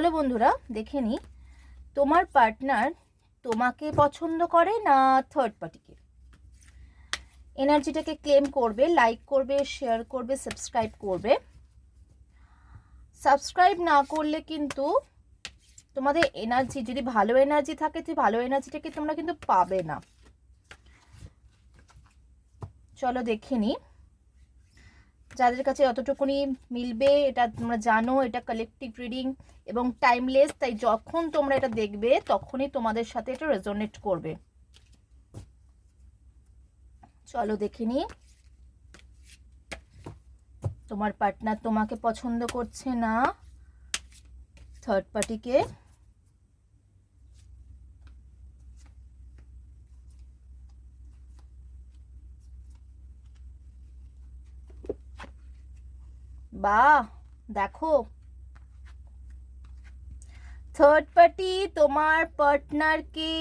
চলো বন্ধুরা, দেখে নিই তোমার পার্টনার তোমাকে পছন্দ করে না থার্ড পার্টিকে এনার্জিটাকে ক্লেম করবে লাইক করবে শেয়ার করবে সাবস্ক্রাইব করবে। সাবস্ক্রাইব না করলে কিন্তু তোমাদের এনার্জি যদি ভালো এনার্জি থাকে তো ভালো এনার্জিটাকে তোমরা কিন্তু পাবে না। চলো দেখে নিই যাদের কাছে যতটুকুনি মিলবে, এটা তোমরা জানো, এটা কালেকটিভ রিডিং এবং টাইমলেস তাই যখন তোমরা এটা দেখবে, তখনই তোমাদের সাথে এটা রেজোনেট করবে। চলো দেখে নিই তোমার পার্টনার তোমাকে পছন্দ করছে না? থার্ড পার্টিকে বাহ দেখো। থার্ড পার্টি তোমার পার্টনারকে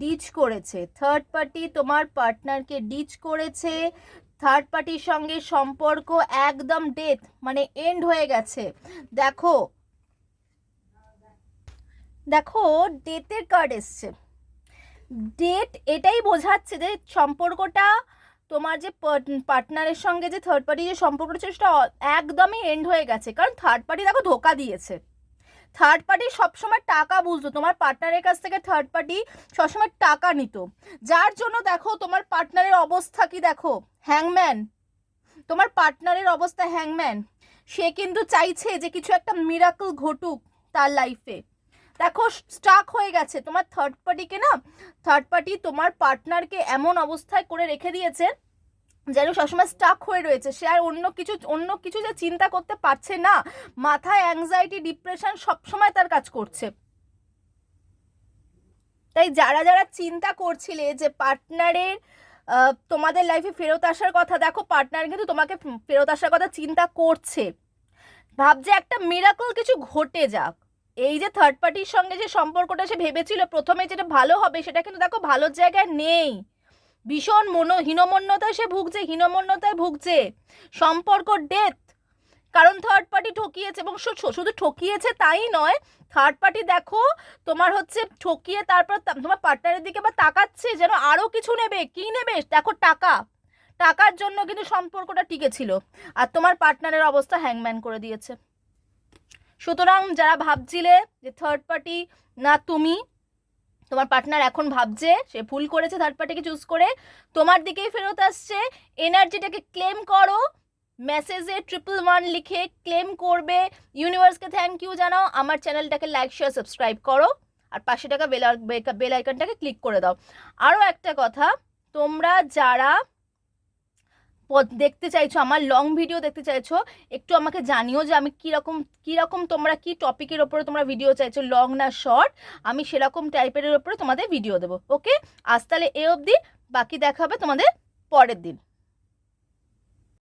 ডিচ করেছে। থার্ড পার্টি তোমার পার্টনারকে ডিচ করেছে। থার্ড পার্টির সঙ্গে সম্পর্ক একদম ডেথ মানে এন্ড হয়ে গেছে। দেখো। দেখো ডেথের কার্ড এসছে। ডেট এটাই বোঝাচ্ছে যে সম্পর্কটা তোমার যে পার্টনারের সঙ্গে যে থার্ড পার্টি যে সম্পর্কটা ছিল, সেটা একদমই এন্ড হয়ে গেছে। কারণ থার্ড পার্টি দেখো ধোকা দিয়েছে। থার্ড পার্টি সবসময় টাকা বুঝতো। তোমার পার্টনারের কাছ থেকে থার্ড পার্টি সবসময় টাকা নিত। যার জন্য দেখো তোমার পার্টনারের অবস্থা কি দেখো? হ্যাংম্যান তোমার পার্টনারের অবস্থা হ্যাংম্যান সে কিন্তু চাইছে যে কিছু একটা মিরাকল ঘটুক তার লাইফে দেখো স্টাক হয়ে গেছে। তোমার থার্ড পার্টিকে না থার্ড পার্টি তোমার পার্টনারকে এমন অবস্থায় করে রেখে দিয়েছে, যেন সবসময় স্টাক হয়ে রয়েছে। সে আর অন্য কিছু অন্য কিছু যে চিন্তা করতে পারছে না, মাথায় অ্যাংজাইটি ডিপ্রেশন সবসময় তার কাজ করছে। তাই যারা যারা চিন্তা করছিলে যে পার্টনারের তোমাদের লাইফে ফেরত আসার কথা, দেখো পার্টনার কিন্তু তোমাকে ফেরত আসার কথা চিন্তা করছে। ভাবছে একটা মিরাকল কিছু ঘটে যাক। এই যে থার্ড পার্টির সঙ্গে যে সম্পর্কটা সে ভেবেছিল প্রথমে যেটা ভালো হবে সেটা কিন্তু দেখো ভালো জায়গায় নেই। ভীষণ মনো হীনমন্যতায় সে ভুগছে, হীনমন্যতায় ভুগছে। সম্পর্ক ডেথ কারণ থার্ড পার্টি ঠকিয়েছে এবং শুধু ঠকিয়েছে তাই নয় থার্ড পার্টি দেখো তোমার হচ্ছে ঠকিয়ে তারপর তোমার পার্টনারের দিকে বা তাকাচ্ছে যেন আরও কিছু নেবে। কি নেবে? দেখো টাকা। টাকার জন্য কিন্তু সম্পর্কটা টিকে ছিল। আর তোমার পার্টনারের অবস্থা হ্যাংম্যান করে দিয়েছে। সুতরাং যারা ভাবছিলে যে থার্ড পার্টি না তুমি, তোমার পার্টনার এখন ভাবছে, সে ভুল করেছে থার্ড পার্টিকে চুজ করে, তোমার দিকেই ফেরত আসছে এনার্জিটাকে ক্লেম করো মেসেজে ট্রিপল ওয়ান লিখে ক্লেম করবে ইউনিভার্সকে থ্যাংক ইউ জানাও, আমার চ্যানেলটাকে লাইক শেয়ার সাবস্ক্রাইব করো, আর পাশে টাকা বেল বেল আইকনটাকে ক্লিক করে দাও। আরও একটা কথা, তোমরা যারা দেখতে চাইছো, আমার লং ভিডিও দেখতে চাইছো, একটু আমাকে জানিও যে আমি কীরকম কীরকম তোমরা কি টপিকের ওপরে তোমরা ভিডিও চাইছো লং না শর্ট আমি সেরকম টাইপের ওপরে তোমাদের ভিডিও দেবো ওকে আজ তাহলে এ অবধি, বাকি দেখা হবে তোমাদের পরের দিন।